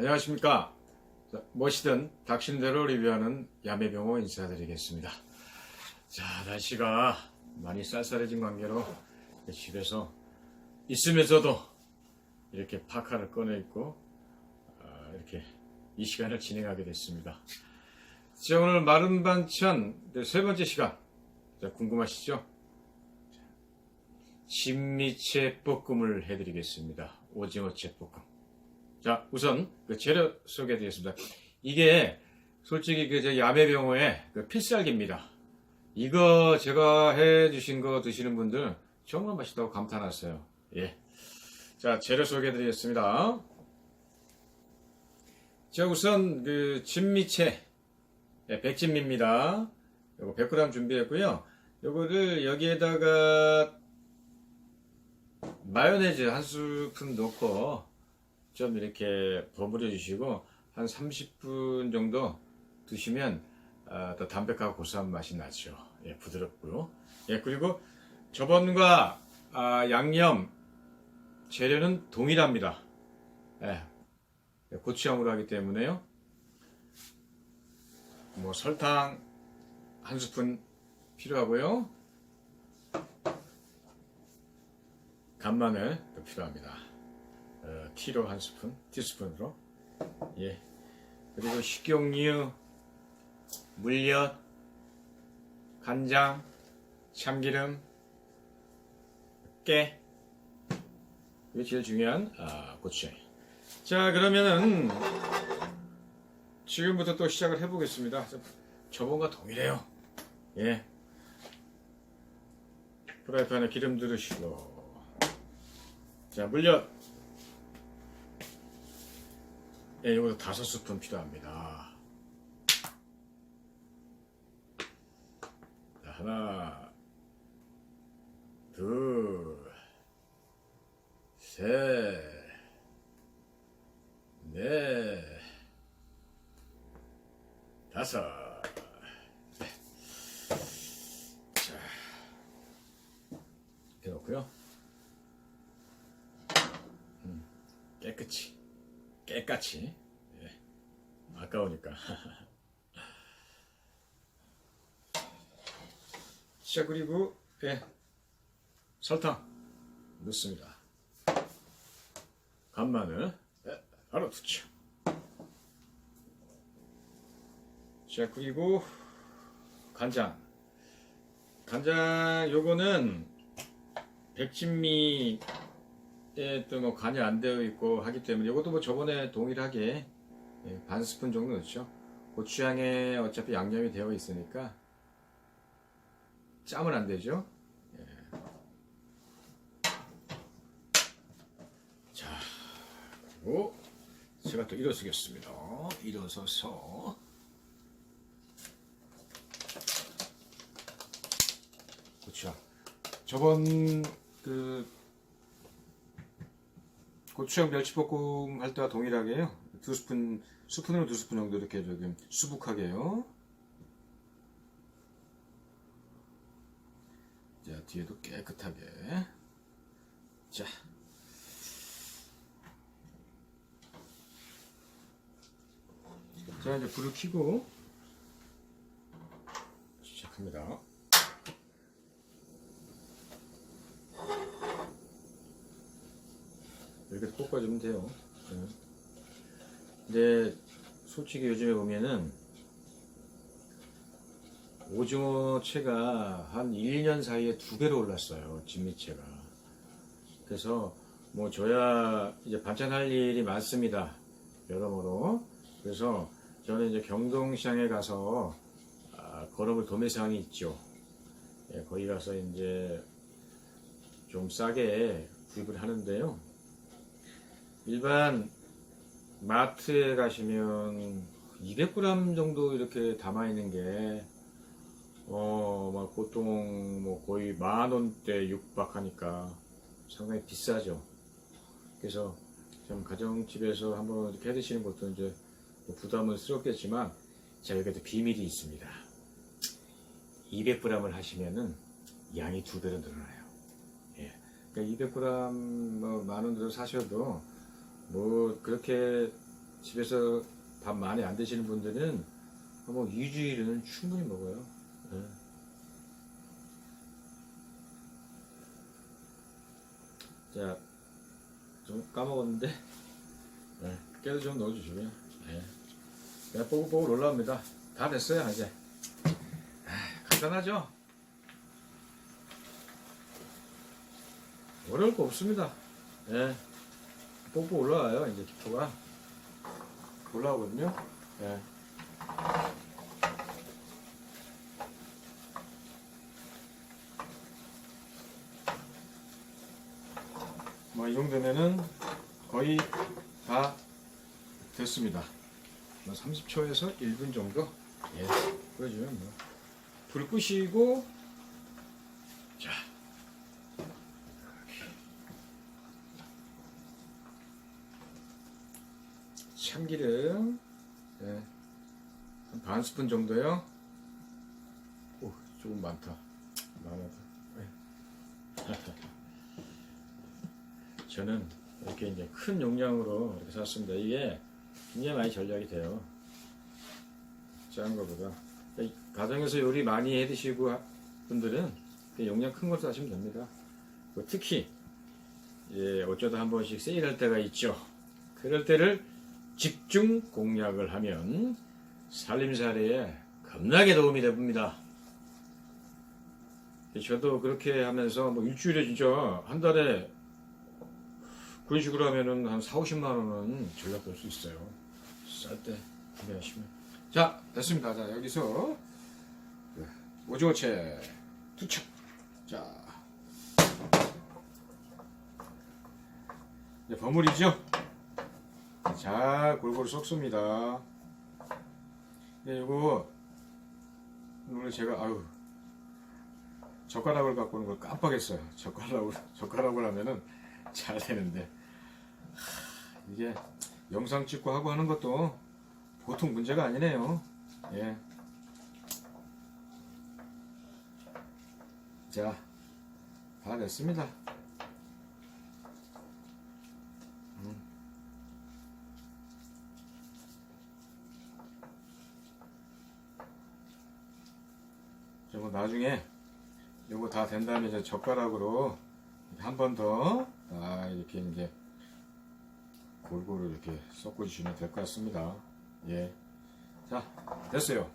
안녕하십니까. 자, 멋이든 닥신 대로 리뷰하는 야매병호 인사드리겠습니다. 자, 날씨가 많이 쌀쌀해진 관계로 집에서 있으면서도 이렇게 파카를 꺼내 입고 아, 이렇게 이 시간을 진행하게 됐습니다. 자, 오늘 마른 반찬 네, 세 번째 시간. 자, 궁금하시죠? 진미채 볶음을 해드리겠습니다. 오징어채 볶음. 자, 우선 그 재료 소개해드리겠습니다. 이게 솔직히 그저 야매병호의 그 필살기입니다. 이거 제가 해주신 거 드시는 분들 정말 맛있다고 감탄하세요. 예. 자, 재료 소개해드리겠습니다. 자, 우선 그 진미채, 예, 백진미입니다. 요거 100g 준비했고요. 요거를 여기에다가 마요네즈 한 스푼 넣고 좀 이렇게 버무려 주시고 한 30분 정도 드시면 아, 더 담백하고 고소한 맛이 나죠. 예, 부드럽고요. 예, 그리고 저번과 아, 양념 재료는 동일합니다. 예, 고추장으로 하기 때문에요. 뭐 설탕 한 스푼 필요하고요. 간마늘도 필요합니다. 어, 티로 한 스푼, 티스푼으로. 예. 그리고 식용유, 물엿, 간장, 참기름, 깨. 이게 제일 중요한 아, 고추장. 자, 그러면은 지금부터 또 시작을 해보겠습니다. 저번과 동일해요. 예. 프라이팬에 기름 두르시고 자, 물엿. 예, 이거 다섯 스푼 필요합니다. 자, 하나, 둘, 셋, 넷, 다섯. 네. 자, 이렇게 놓고요. 깨끗이 깨끗이 예. 아까우니까 자 그리고 예. 설탕 넣습니다 간마늘 예. 바로 두죠 자 그리고 간장 간장 요거는 백진미 에또뭐 간이 안 되어 있고 하기 때문에 이것도 뭐 저번에 동일하게 예, 반 스푼 정도 넣죠. 고추장에 어차피 양념이 되어 있으니까 짜면 안 되죠. 예. 자 그리고 제가 또 일어서겠습니다. 일어서서 고추장 저번 그 고추장 멸치볶음 할 때와 동일하게요. 두 스푼, 스푼으로 두 스푼 정도 이렇게 조금 수북하게요. 자, 뒤에도 깨끗하게. 자. 자, 이제 불을 켜고 시작합니다. 이렇게 볶아주면 돼요. 네. 근데 솔직히 요즘에 보면은 오징어채가 한 1년 사이에 두 배로 올랐어요. 진미채가. 그래서 뭐 저야 이제 반찬할 일이 많습니다. 여러모로. 그래서 저는 이제 경동시장에 가서 아, 걸어볼 도매상이 있죠. 예, 거기 가서 이제 좀 싸게 구입을 하는데요. 일반 마트에 가시면 200g 정도 이렇게 담아 있는 게 어, 막 보통 뭐 거의 만 원대 육박하니까 상당히 비싸죠. 그래서 좀 가정집에서 한번 이렇게 해 드시는 것도 이제 뭐 부담은 스럽겠지만 자 여기도 비밀이 있습니다. 200g을 하시면은 양이 두 배로 늘어나요. 예. 그러니까 200g 뭐 만원 들어 사셔도 뭐 그렇게 집에서 밥 많이 안 드시는 분들은 뭐 2주일은 충분히 먹어요. 예. 자, 좀 까먹었는데, 예, 깨도 좀 넣어주시고요. 예. 그냥 뽀글뽀글 올라옵니다. 다 됐어요, 이제. 아, 간단하죠? 어려울 거 없습니다. 예. 뽀뽀 올라와요, 이제 기포가. 올라오거든요. 예. 뭐, 이 정도면은 거의 다 됐습니다. 뭐 30초에서 1분 정도? 예. 그러죠, 뭐. 불 끄시고, 자. 참기름 예. 한반 스푼 정도요. 오, 조금 많다. 많아서. 예. 저는 이렇게 이제 큰 용량으로 이렇게 샀습니다. 이게 굉장히 많이 전략이 돼요. 작은 거보다. 가정에서 요리 많이 해 드시고 하- 분들은 그 용량 큰 걸 사시면 됩니다. 그 특히 예, 어쩌다 한 번씩 세일할 때가 있죠. 그럴 때를 집중 공략을 하면 살림살이에 겁나게 도움이 됩니다. 저도 그렇게 하면서 뭐 일주일에 진짜 한 달에 그런 식으로 하면은 한 4, 50만 원은 전략 벌수 있어요. 쌀 때 구매하시면. 자, 됐습니다. 자, 여기서 그 오징어채 투척. 자. 이제 버무리죠? 잘 골고루 섞습니다. 네, 이거 오늘 제가 아유 젓가락을 갖고 오는 걸 깜빡했어요. 젓가락을 젓가락을 하면은 잘 되는데 하, 이게 영상 찍고 하고 하는 것도 보통 문제가 아니네요. 예. 자, 다 됐습니다. 저거 나중에 요거 다 된 다음에 이제 젓가락으로 한 번 더 아, 이렇게 이제 골고루 이렇게 섞어 주시면 될 것 같습니다. 예. 자, 됐어요.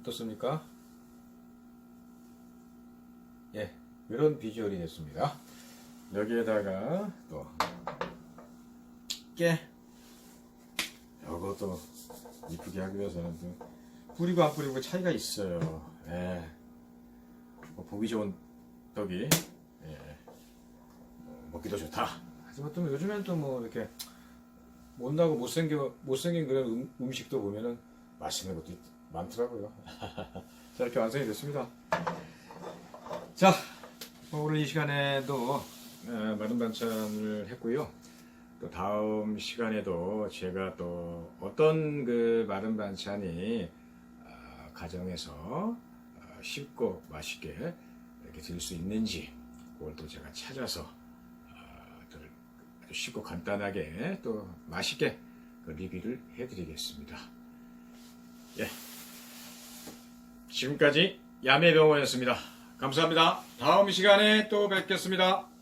어떻습니까? 예, 이런 비주얼이 됐습니다. 여기에다가 또 깨. 요것도 이쁘게 하기 위해서는 좀 뿌리고 안 뿌리고 차이가 있어요. 예. 뭐 보기 좋은 떡이 예. 뭐 먹기도 좋다. 하지만 또 요즘엔 또 뭐 이렇게 못나고 못생겨 못생긴 그런 음, 음식도 보면은 맛있는 것도 있- 많더라고요. 자 이렇게 완성이 됐습니다. 자뭐 오늘 이 시간에도 어, 많은 반찬을 했고요. 또 다음 시간에도 제가 또 어떤 그 마른 반찬이 어, 가정에서 어, 쉽고 맛있게 이렇게 드릴 수 있는지 그걸 또 제가 찾아서 어, 또 아주 쉽고 간단하게 또 맛있게 그 리뷰를 해드리겠습니다. 예. 지금까지 야매병원이었습니다. 감사합니다. 다음 시간에 또 뵙겠습니다.